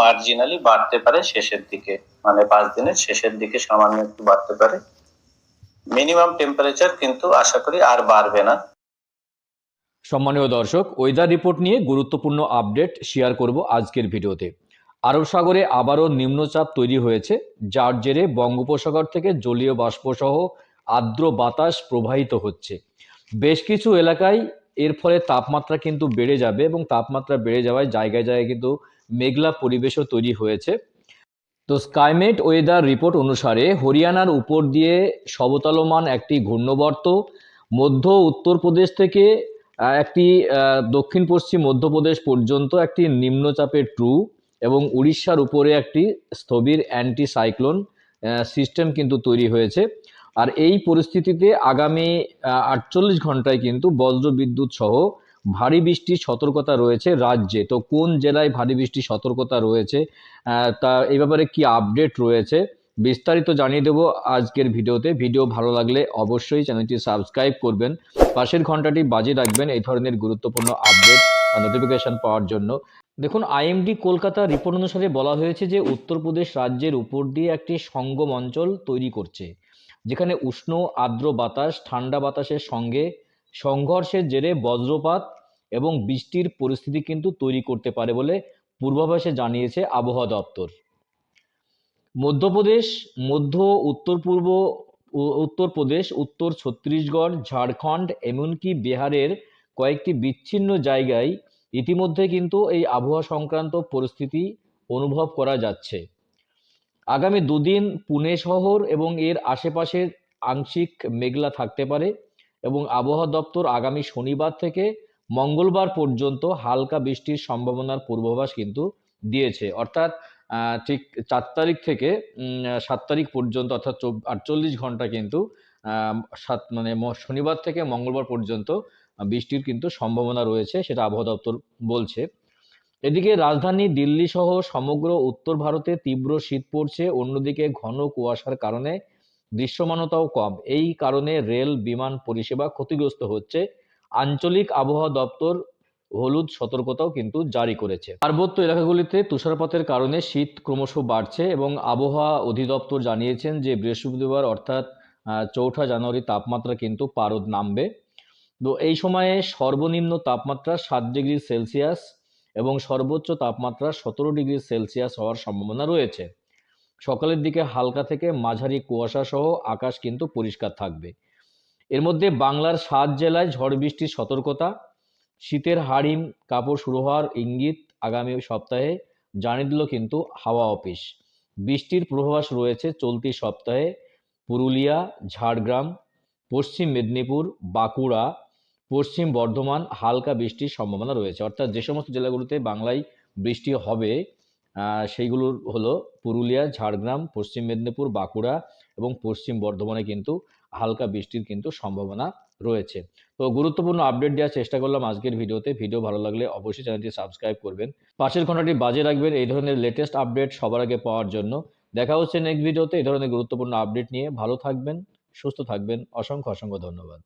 Marginally বাড়তে পারে শেষের দিকে। মানে পাঁচ দিনের শেষের দিকে সামান্য একটু বাড়তে পারে। মিনিমাম টেম্পারেচার কিন্তু আশা করি আর বাড়বে না। সম্মানীয় দর্শক ওয়েদার রিপোর্ট নিয়ে গুরুত্বপূর্ণ আপডেট শেয়ার করব আজকের ভিডিওতে। আরব সাগরে আবারও নিম্নচাপ তৈরি হয়েছে, যার জেরে বঙ্গোপসাগর থেকে জলীয় বাষ্পসহ আর্দ্র বাতাস প্রবাহিত হচ্ছে। বেশ কিছু এলাকায় এর ফলে তাপমাত্রা কিন্তু বেড়ে যাবে এবং তাপমাত্রা বেড়ে যাওয়ায় জায়গায় জায়গায় কিন্তু মেঘলা পরিবেশও তৈরি হয়েছে। তো স্কাইমেট ওয়েদার রিপোর্ট অনুসারে হরিয়ানার উপর দিয়ে সবতলমান একটি ঘূর্ণবর্ত, মধ্য উত্তরপ্রদেশ থেকে একটি দক্ষিণ পশ্চিম মধ্যপ্রদেশ পর্যন্ত একটি নিম্নচাপের ট্রু এবং উড়িষ্যার উপরে একটি স্থবির অ্যান্টি সাইক্লোন সিস্টেম কিন্তু তৈরি হয়েছে। আর এই পরিস্থিতিতে আগামী আটচল্লিশ ঘন্টায় কিন্তু বজ্র বিদ্যুৎ সহ ভারী বৃষ্টির সতর্কতা রয়েছে রাজ্যে। তো কোন জেলায় ভারী বৃষ্টির সতর্কতা রয়েছে? তা এই ব্যাপারে কি আপডেট রয়েছে? বিস্তারিত জানিয়ে দেবো আজকের ভিডিওতে। ভিডিও ভালো লাগলে অবশ্যই চ্যানেলটি সাবস্ক্রাইব করবেন। পাশের ঘন্টাটি বাজে রাখবেন এই ধরনের গুরুত্বপূর্ণ আপডেট বা নোটিফিকেশন পাওয়ার জন্য। দেখুন আইএমডি কলকাতা রিপোর্ট অনুসারে বলা হয়েছে যে উত্তরপ্রদেশ রাজ্যের উপর দিয়ে একটি সঙ্গম অঞ্চল তৈরি করছে, যেখানে উষ্ণ, আর্দ্র বাতাস, ঠান্ডা বাতাসের সঙ্গে সংঘর্ষের জেরে বজ্রপাত এবং বৃষ্টির পরিস্থিতি কিন্তু তৈরি করতে পারে বলে পূর্বাভাসে জানিয়েছে আবহাওয়া দপ্তর। মধ্যপ্রদেশ, মধ্য, উত্তর পূর্ব উত্তরপ্রদেশ উত্তর ছত্তিশগড়, ঝাড়খণ্ড এমনকি বিহারের কয়েকটি বিচ্ছিন্ন জায়গায় ইতিমধ্যে কিন্তু এই আবহাওয়া সংক্রান্ত পরিস্থিতি অনুভব করা যাচ্ছে। আগামী দুদিন পুনে শহর এবং এর আশেপাশের আংশিক মেঘলা থাকতে পারে। এবং আবহাওয়া দপ্তর আগামী শনিবার থেকে মঙ্গলবার পর্যন্ত হালকা বৃষ্টির সম্ভাবনার পূর্বাভাস কিন্তু দিয়েছে। অর্থাৎ ঠিক চার তারিখ থেকে সাত তারিখ পর্যন্ত অর্থাৎ আটচল্লিশ ঘণ্টা কিন্তু সাত মানে শনিবার থেকে মঙ্গলবার পর্যন্ত বৃষ্টির কিন্তু সম্ভাবনা রয়েছে সেটা আবহাওয়া দপ্তর বলছে। এদিকে রাজধানী দিল্লি সহ সমগ্র উত্তর ভারতে তীব্র শীত পড়ছে। অন্যদিকে ঘন কুয়াশার কারণে দৃশ্যমানতাও কম। এই কারণে রেল বিমান পরিষেবা ক্ষতিগ্রস্ত হচ্ছে। আঞ্চলিক আবহাওয়া দপ্তর হলুদ সতর্কতাও কিন্তু জারি করেছে। পার্বত্য এলাকাগুলিতে তুষারপাতের কারণে শীত ক্রমশ বাড়ছে এবং আবহাওয়া অধিদপ্তর জানিয়েছেন যে বৃহস্পতিবার অর্থাৎ চৌঠা জানুয়ারি তাপমাত্রা কিন্তু পারদ নামবে। তো এই সময়ে সর্বনিম্ন তাপমাত্রা সাত ডিগ্রি সেলসিয়াস এবং সর্বোচ্চ তাপমাত্রা সতেরো ডিগ্রি সেলসিয়াস হওয়ার সম্ভাবনা রয়েছে। সকালের দিকে হালকা থেকে মাঝারি কুয়াশা সহ আকাশ কিন্তু পরিষ্কার থাকবে। এর মধ্যে বাংলার সাত জেলায় ঝড় বৃষ্টির সতর্কতা, শীতের হাড়িম, কাপড় শুরু হওয়ার ইঙ্গিত আগামী সপ্তাহে জানিয়ে দিল কিন্তু হাওয়া অফিস। বৃষ্টির পূর্বাভাস রয়েছে চলতি সপ্তাহে পুরুলিয়া, ঝাড়গ্রাম, পশ্চিম মেদিনীপুর, বাঁকুড়া, পশ্চিম বর্ধমান হালকা বৃষ্টির সম্ভাবনা রয়েছে। অর্থাৎ যে সমস্ত জেলাগুলোতে বাংলায় বৃষ্টি হবে আহ, সেইগুলোর হলো পুরুলিয়া ঝাড়গ্রাম পশ্চিম মেদিনীপুর বাঁকুড়া এবং পশ্চিম বর্ধমানে কিন্তু হালকা বৃষ্টির কিন্তু সম্ভাবনা রয়েছে। তো গুরুত্বপূর্ণ আপডেট দেওয়ার চেষ্টা করলাম আজকের ভিডিওতে। ভিডিও ভালো লাগলে অবশ্যই চ্যানেলটি সাবস্ক্রাইব করবেন। পাশের ঘন্টাটি বাজে রাখবেন এই ধরনের লেটেস্ট আপডেট সবার আগে পাওয়ার জন্য। দেখা হচ্ছে নেক্সট ভিডিওতে এই ধরনের গুরুত্বপূর্ণ আপডেট নিয়ে। ভালো থাকবেন সুস্থ থাকবেন। অসংখ্য অসংখ্য ধন্যবাদ।